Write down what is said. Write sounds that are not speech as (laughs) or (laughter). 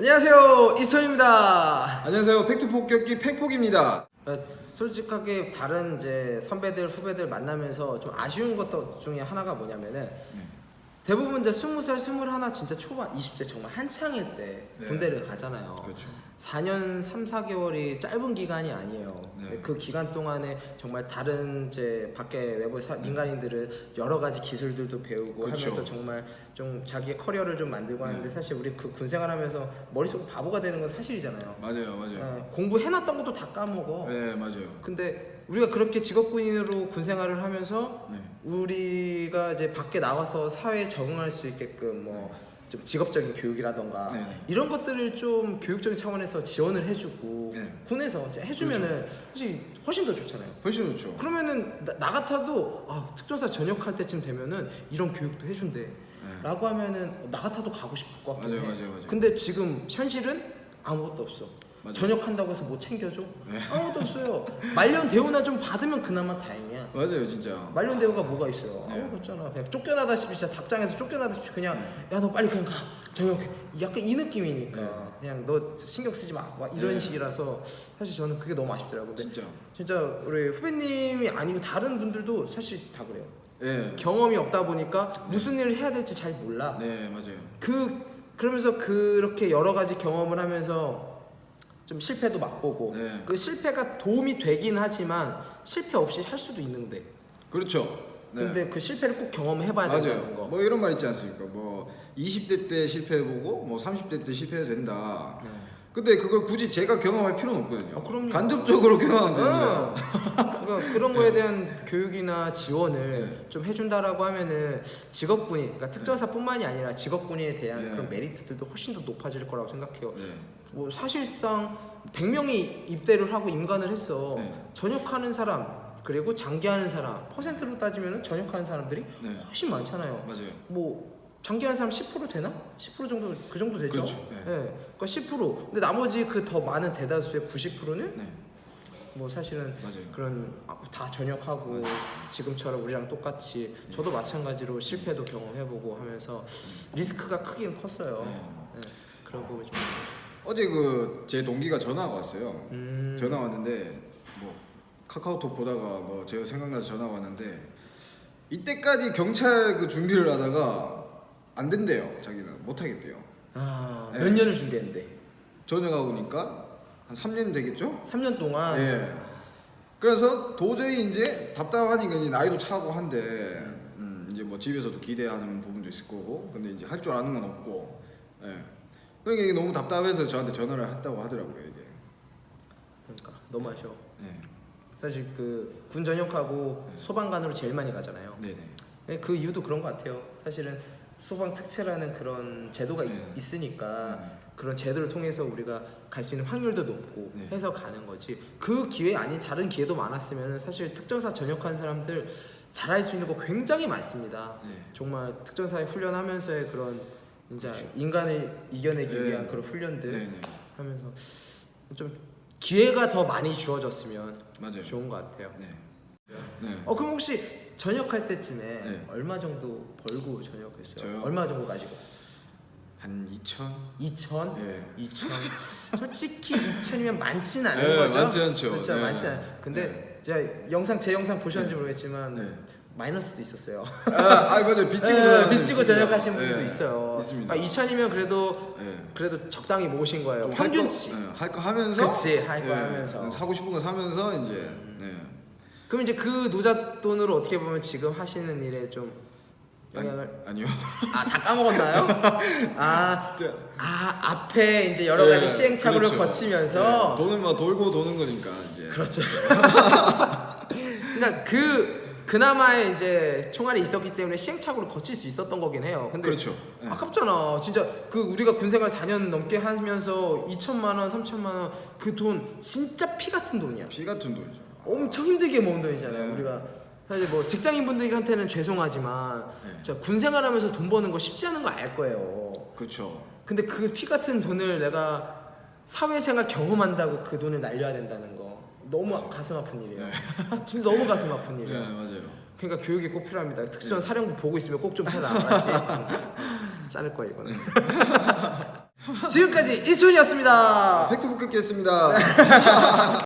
안녕하세요 이선입니다. 안녕하세요. 팩트 폭격기 팩폭입니다. 어, 솔직하게 다른 이제 선배들 후배들 만나면서 좀 아쉬운 것도 중에 하나가 뭐냐면은 대부분 이제 스무 살 스물하나 진짜 초반 20대 정말 한창일 때 네. 군대를 가잖아요. 그렇죠. 4년 3, 4개월이 짧은 기간이 아니에요. 네. 그 기간 동안에 정말 다른 이제 밖에 외부 사, 민간인들은 여러 가지 기술들도 배우고 그쵸. 하면서 정말 좀 자기의 커리어를 좀 만들고 하는데 네. 사실 우리 그 군생활 하면서 머릿속 바보가 되는 건 사실이잖아요. 맞아요, 맞아요. 어, 공부해놨던 것도 다 까먹어. 네, 맞아요. 근데 우리가 그렇게 직업군인으로 군 생활을 하면서 네. 우리가 이제 밖에 나와서 사회에 적응할 수 있게끔 뭐 좀 직업적인 교육이라던가 네, 네. 이런 것들을 좀 교육적인 차원에서 지원을 해주고 네. 군에서 이제 해주면은 사실 훨씬 더 좋잖아요. 훨씬 좋죠. 그러면은 나, 나 같아도 아, 특전사 전역할 때쯤 되면은 이런 교육도 해준대. 네. 라고 하면은 나 같아도 가고 싶을 것 같긴 맞아요, 해. 맞아요, 맞아요. 근데 지금 현실은 아무것도 없어. 맞아요. 전역한다고 해서 뭐 챙겨줘? 네. 아무것도 없어요. 말년 대우나 좀 받으면 그나마 다행이야. 맞아요, 진짜. 말년 대우가 뭐가 있어요? 네. 아무것도 없잖아. 그냥 쫓겨나다시피 진짜 닭장에서 쫓겨나다시피 그냥 야 너 빨리 그냥 가. 전역해. 약간 이 느낌이니까 네. 그냥 너 신경 쓰지 마. 막 이런 네. 식이라서 사실 저는 그게 너무 아쉽더라고요. 근데 진짜. 진짜 우리 후배님이 아니고 다른 분들도 사실 다 그래요. 네. 경험이 없다 보니까 무슨 일을 해야 될지 잘 몰라. 네, 맞아요. 그 그러면서 그렇게 여러 가지 경험을 하면서 좀 실패도 맛보고 네. 그 실패가 도움이 되긴 하지만 실패 없이 살 수도 있는데 그렇죠. 네. 근데 그 실패를 꼭 경험해봐야 된다는 맞아요. 거. 뭐 이런 말 있지 않습니까? 뭐 20대 때 실패해보고 뭐 30대 때 실패해도 된다. 네. 근데 그걸 굳이 제가 경험할 필요는 없거든요. 아, 그럼요. 간접적으로 경험하면 됩니다. 어. 그러니까 그런 거에 대한 교육이나 지원을 네. 좀 해준다라고 하면은 직업군이 그러니까 특전사뿐만이 아니라 직업군에 대한 네. 그런 메리트들도 훨씬 더 높아질 거라고 생각해요. 네. 뭐 사실상 100명이 입대를 하고 임관을 했어. 네. 전역하는 사람 그리고 장기하는 사람 퍼센트로 따지면 전역하는 사람들이 네. 훨씬 많잖아요. 맞아요. 뭐 장기하는 사람 10% 되나? 10% 정도 그 정도 되죠. 그렇죠. 네. 그러니까 10%. 근데 나머지 그 더 많은 대다수의 90%는 네. 뭐 사실은 맞아요. 그런 아, 다 전역하고 지금처럼 우리랑 똑같이 네. 저도 마찬가지로 실패도 경험해보고 하면서 리스크가 크긴 컸어요. 네. 네. 그런 부분이 좀. 어제 그 제 동기가 전화가 왔어요. 음. 전화 왔는데 뭐 카카오톡 보다가 뭐 제가 생각나서 전화 왔는데 이때까지 경찰 그 준비를 하다가 안 된대요. 자기는 못 하겠대요. 아, 네. 몇 년을 준비했는데? 전역하고 니까 한 3년 되겠죠? 3년 동안. 예. 그래서 도저히 이제 답답하니까 이제 나이도 차고 한데 음, 이제 뭐 집에서도 기대하는 부분도 있을 거고 근데 이제 할 줄 아는 건 없고 예. 그러니까 이게 너무 답답해서 저한테 전화를 했다고 하더라고요 이게. 그러니까 너무 아쉬워. 네. 사실 그 군 전역하고 소방관으로 제일 많이 가잖아요. 네네. 네, 그 이유도 그런 것 같아요. 사실은 소방 특채라는 그런 제도가 네. 있, 으니까 네. 그런 제도를 통해서 우리가 갈 수 있는 확률도 높고 네. 해서 가는 거지. 그 기회 아닌 다른 기회도 많았으면 사실 특전사 전역한 사람들 잘할 수 있는 거 굉장히 많습니다. 네. 정말 특전사에 훈련하면서의 그런 이제 인간을 이겨내기 네. 위한 그런 훈련들 네 네. 하면서 좀 기회가 더 많이 주어졌으면 맞아요. 좋은 것 같아요. 네. 네. 어 그럼 혹시 전역할 때쯤에 네. 얼마 정도 벌고 전역했어요? 저요? 얼마 정도 가지고? 한 2천? 2천? 예. 2천? 솔직히 2천이면 많지는 않은 네, 거죠? 많지 않죠. 그렇죠, 네. 많지 않. 근데 제가 영상 제 영상 보셨는지 모르겠지만 네. 마이너스도 있었어요. 아, 아 맞아요. 빚지고 네, 빚지고. 전역하신 분들도 네, 있어요. 있습니다. 그러니까 2천이면 그래도 네. 그래도 적당히 모으신 거예요. 좀 평균치. 할거 하면서 그치, 할거 예, 하면서. 음. 사고 싶은 거 사면서 이제 네. 그럼 이제 그 노자 돈으로 어떻게 보면 지금 하시는 일에 좀 영향을 아니, 아니요. 아 다 까먹었나요? (laughs) 아, 네. 아 앞에 이제 여러 가지 예, 시행착오를 그렇죠. 거치면서 예, 돈을 뭐 돌고 도는 거니까 이제. 그렇죠. (laughs) 그러니까 그 그나마의 이제 총알이 있었기 때문에 시행착오를 거칠 수 있었던 거긴 해요. 근데 그렇죠. 예. 아깝잖아. 진짜 그 우리가 군생활 4년 넘게 하면서 2천만 원, 3천만 원 그 돈 진짜 피 같은 돈이야. 피 같은 돈이죠. 엄청 힘들게 모은 돈이잖아요. 네. 우리가 사실 뭐 직장인 분들한테는 죄송하지만 네. 진짜 군 생활하면서 돈 버는 거 쉽지 않은 거 알 거예요. 그렇죠. 근데 그 피 같은 돈을 내가 사회생활 경험한다고 그 돈을 날려야 된다는 거 너무 맞아요. 가슴 아픈 일이에요. (laughs) 진짜 너무 가슴 아픈 네, 일이야. 맞아요. 그러니까 교육이 꼭 필요합니다. 특수한 사령부 보고 있으면 꼭 좀 해라. (laughs) 자를 거야 이거는. (laughs) 지금까지 이순이었습니다. 팩트 복귀했습니다.